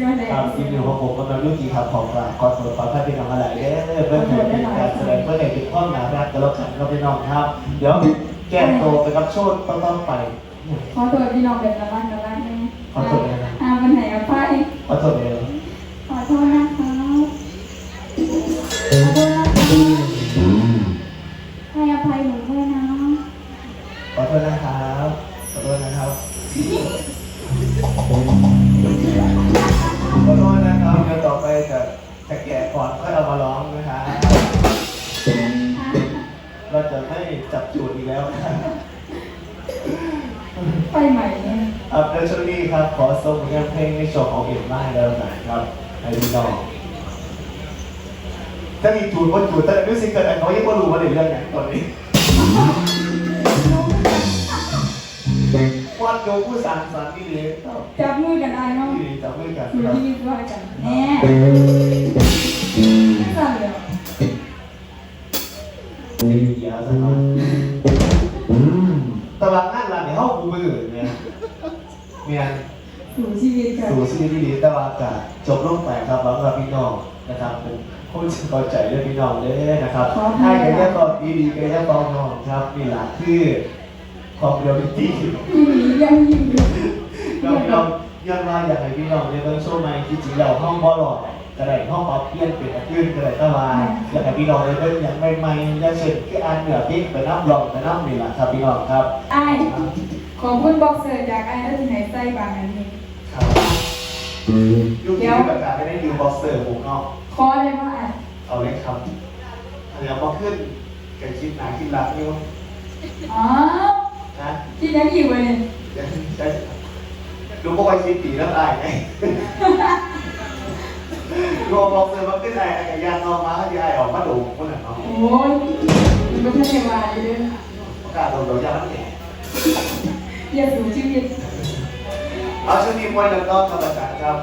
ครับทีมอยู่งของผมกำลังยุ่งกีครับของกลางขอสรุปความท่านพี่น้องอะไรเด้อเพื่อนเพื่อนการแสดงเพื่อให้เป็นข้อหนารักกันแล้วกันก็พี่น้องครับ เดี๋ยวแก้ตัวไปกับโชดต้องต้องไป ขอตัวพี่น้องเป็นระบัดระบัดนะขอโทษนะอาวันไหนอภัยขอโทษเลยขอโทษนะคะขอโทษนะคะให้อภัยหนูด้วยนะขอโทษนะครับขอโทษนะครับ จะไม่จับจูดอีกแล้วนะครับไปใหม่เนี่ยครับแล้วช่วงนี้ครับ ขอส่งงานเพลงในโชว์ของเอ็มมาให้แล้วหน่อยครับให้พี่น้องถ้ามีจูดก็จูดแต่มิวสิกเกิดอะไรเขายังไม่รู้ว่าในเรื่องไหนตอนนี้วัดโยผู้สานสารนี่เลยครับจับมือกันได้เนาะที่จับมือกันอยู่ครับที่ว่ากันแน่สั่นเลยมี เดียวสักหน่อยตารางงานร้านในห้องกูมือเนี่ยเมียน สู่ชีวิตกันสู่ชีวิตที่ดีแต่ว่าจะจบลงไปครับแล้วก็พี่น้องนะครับผมผู้ชื่นพอใจเรื่องพี่น้องเลยนะครับให้กันแค่ตอนดีดีกันแค่ตอนน้องครับนี่แหละคือความเรียลลิตี้ที่หนียังยิงอยู่เราเรายังมาอยากให้พี่น้องในเรื่องโชว์ใหม่จริงเราห้องบอลลอด กระไรห้องป๊อปเพี้ยนเป็นอายืนกระไรตะวันอยากให้พี่น้องในเรื่องยังไม่ไม่ยังเช่นคืออันเหนือพี่ไปน้ำรองไปน้ำนี่แหละครับพี่น้องครับไอ้ขอบคุณบ็อกเซอร์จากไอ้แล้วที่ไหนใส่บางอันนี้ครับยุคนี้แบบการไม่ได้ดูบ็อกเซอร์ผมเนาะขอได้ว่าอะเอาเลยครับเดี๋ยวมาขึ้นกับคิดหนาคิดหลักอยู่อ๋อนะที่ยังอยู่เลยเดี๋ยวจะดูพวกไอ้คิดตีแล้วตายไง รวมบอกเลยว่าขึ้นไอ้ไอ้ยานนอนมาให้ยายออกมาดูคนหนึ่งเนาะโอ้ยมันไม่ใช่ว่าอยู่เลยประกาศโดนโดนยามันแหน่อย่าสู่ชีวิตเอาช่วงนี้มวยแล้วก็กรรมการครับ